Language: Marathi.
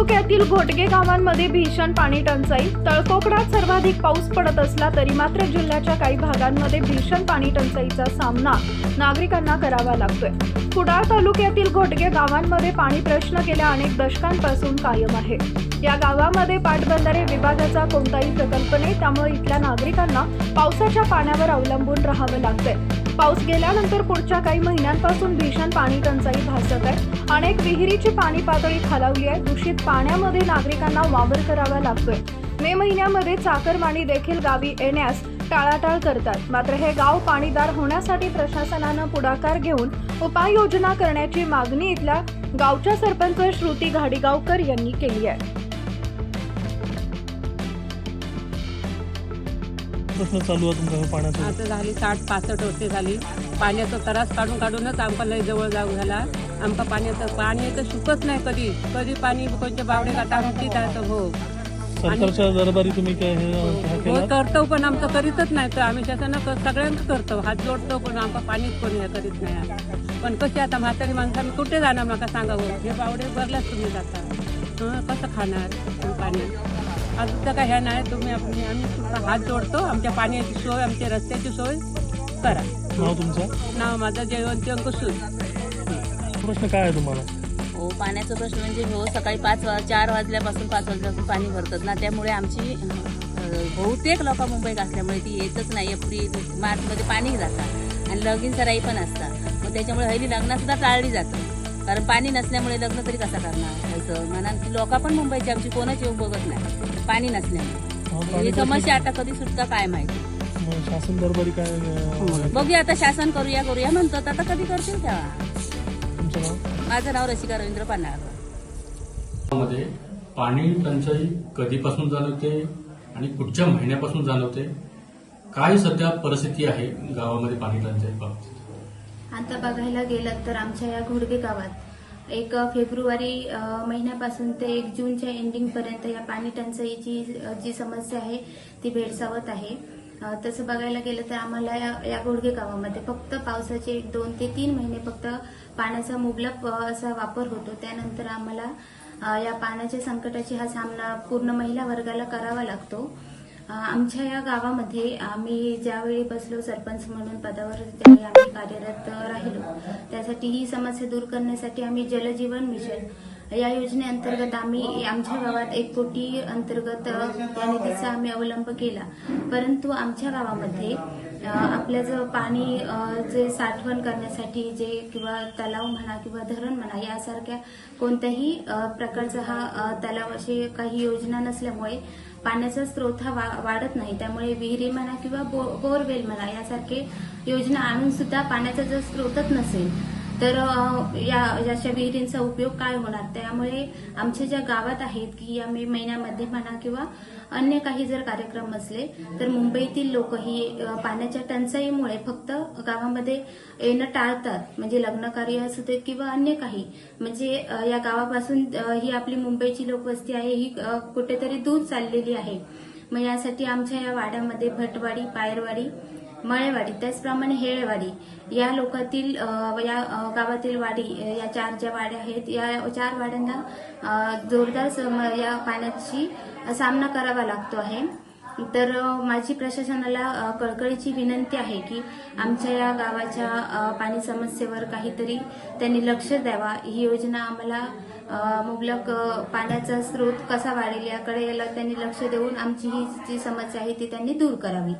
घोटगे गावांमध्ये भीषण पाणी टंचाई. तळकोकणात सर्वाधिक पाऊस पडत असला तरी मात्र जिल्ह्याच्या काही भागांमध्ये भीषण पाणी टंचाईचा सामना नागरिकांना करावा लागतोय. कुडाळ तालुक्यातील घोटगे गावांमध्ये पाणी प्रश्न गेल्या अनेक दशकांपासून कायम आहे. या गावामध्ये पाटबंधारे विभागाचा कोणताही प्रकल्प नाही त्यामुळे इथल्या नागरिकांना पावसाच्या पाण्यावर अवलंबून राहावं लागतंय. पाऊस गेल्यानंतर पुढच्या काही महिन्यांपासून भीषण पाणी टंचाई भासत आहे. अनेक विहिरीची पाणी पातळी खालावली आहे. दूषित पाण्यामध्ये नागरिकांना वावर करावा लागतोय. मे महिन्यामध्ये चाकरमानी देखील गावी येण्यास टाळाटाळ करतात. मात्र हे गाव पाणीदार होण्यासाठी प्रशासनानं पुढाकार घेऊन उपाययोजना करण्याची मागणी इथल्या गावच्या सरपंच श्रुती घाडीगावकर यांनी केली आहे. प्रश्न चालू आहे तुमचा पाण्याचा. आता झाली साठ पासष्ट वर्षे झाली. पाण्याचा त्रास काढून काढूनच आमका लय जवळ जाऊ झाला. आमका पाण्याचं पाणी तर सुकच नाही कधी. कधी पाणी कोणत्या बावडे का टाकती जातं हो. सरकारच्या दरबारी तुम्ही काय हे हे हो करतो पण आमचं करीतच नाही तर आम्ही त्याचं क- सगळ्यांना करतो. हात जोडतो पण आमका पाणीच कोणी हे करीत नाही पण कशी आता म्हातारी माणसं आम्ही कुठे जाणार? नका सांगावं हे. बावडे भरल्याच तुम्ही जाता. हं, कसं खाणार? हे पाणी अजून तर काय ह्या नाही तुम्ही आपली आम्ही तुमचा हात जोडतो. आमच्या पाण्याची सोय आमच्या रस्त्याची सोय करा. नाव तुमचं? नाव माझं जयवंती अंकुशूर प्रश्न काय आहे तुम्हाला? हो पाण्याचा प्रश्न म्हणजे हो सकाळी पाच वा चार वाजल्यापासून पाच वाजल्यापासून पाणी भरतात ना. त्यामुळे आमची अं, बहुतेक लोक मुंबईत असल्यामुळे ती येतच नाही एप्रिल मार्चमध्ये पाणी जातात आणि लगीन सराई पण असतात. मग त्याच्यामुळे हल्ली लग्न सुद्धा टाळली जातं कारण पाणी नसल्यामुळे लग्न तरी कसं करणार? असं. म्हणा लोक पण मुंबईची आमची कोणच येऊन बघत नाही. पाणी नसल्यामुळे. हा, ही समस्या आता कधी सुटता काय माहिती? मग शासन दरबारी काय अं, बघूया आता शासन करूया करूया म्हणतात. आता कधी करतील तेव्हा? माझं नाव रसिका रवींद्र पानाळकरमध्ये पाणी टंचाई कधीपासून जाणवते आणि पुढच्या महिन्यापासून जाणवते? काय सध्या परिस्थिती आहे गावामध्ये पाणी टंचाई बाबतीत आता बघायला गेलं तर आमच्या या घोडगे गावात एक फेब्रुवारी महिन्यापासून ते एक जूनच्या एंडिंगपर्यंत या पाणी टंचाईची जी समस्या आहे ती भेडसावत आहे. तसं बघायला गेलं तर आम्हाला या या घोडगे गावामध्ये फक्त पावसाचे एक दोन ते तीन महिने फक्त पाण्याचा मुबलक असा वापर होतो. त्यानंतर आम्हाला या पाण्याच्या संकटाची हा सामना पूर्ण महिला वर्गाला करावा लागतो. आमच्या या गावामध्ये आम्ही ज्यावेळी बसलो सरपंच म्हणून पदावर त्यावेळी आम्ही कार्यरत राहिलो त्यासाठी ही समस्या दूर करण्यासाठी आम्ही जलजीवन मिशन या योजनेअंतर्गत आम्ही आमच्या गावात एक कोटी अंतर्गत या निधीचा आम्ही अवलंब केला. परंतु आमच्या गावामध्ये अ, आपलं पाणी जे साठवण करण्यासाठी जे किंवा तलाव म्हणा किंवा धरण म्हणा यासारख्या कोणत्याही प्रकारचा हा तलाव अशी काही योजना नसल्यामुळे पाण्याचा स्रोत हा वा- वाढत नाही. त्यामुळे विहिरी म्हणा किंवा बो- बोरवेल म्हणा यासारखे योजना आणून सुद्धा पाण्याचा जर स्रोतच नसेल तर या अशा विहिरींचा उपयोग काय होणार? त्यामुळे आमच्या ज्या गावात आहेत की या मे महिन्यामध्ये म्हणा किंवा अन्य काही जर कार्यक्रम असले तर मुंबईतील लोक ही पाण्याच्या टंचाईमुळे फक्त गावामध्ये येणं टाळतात. म्हणजे लग्न कार्य असू दे किंवा अन्य काही. म्हणजे या गावापासून ही आपली मुंबईची लोकवस्ती आहे ही कुठेतरी दूर चाललेली आहे. मग यासाठी आमच्या या वाड्यामध्ये भटवाडी पायरवाडी मळेवाडी त्याचप्रमाणे हेळेवाडी. या लोकातील या गावातील वाडी या चार ज्या वाड्या आहेत या चार वाड्यांना जोरदार सम- या पाण्याची सामना करावा लागतो आहे. तर माझी प्रशासनाला कळकळीची विनंती आहे की आमच्या या गावाच्या पाणी समस्येवर काहीतरी त्यांनी लक्ष द्यावा. ही योजना आम्हाला मुबलक पाण्याचा स्रोत कसा वाढेल याकडे याला त्यांनी लक्ष देऊन आमची ही जी समस्या आहे ती त्यांनी दूर करावी.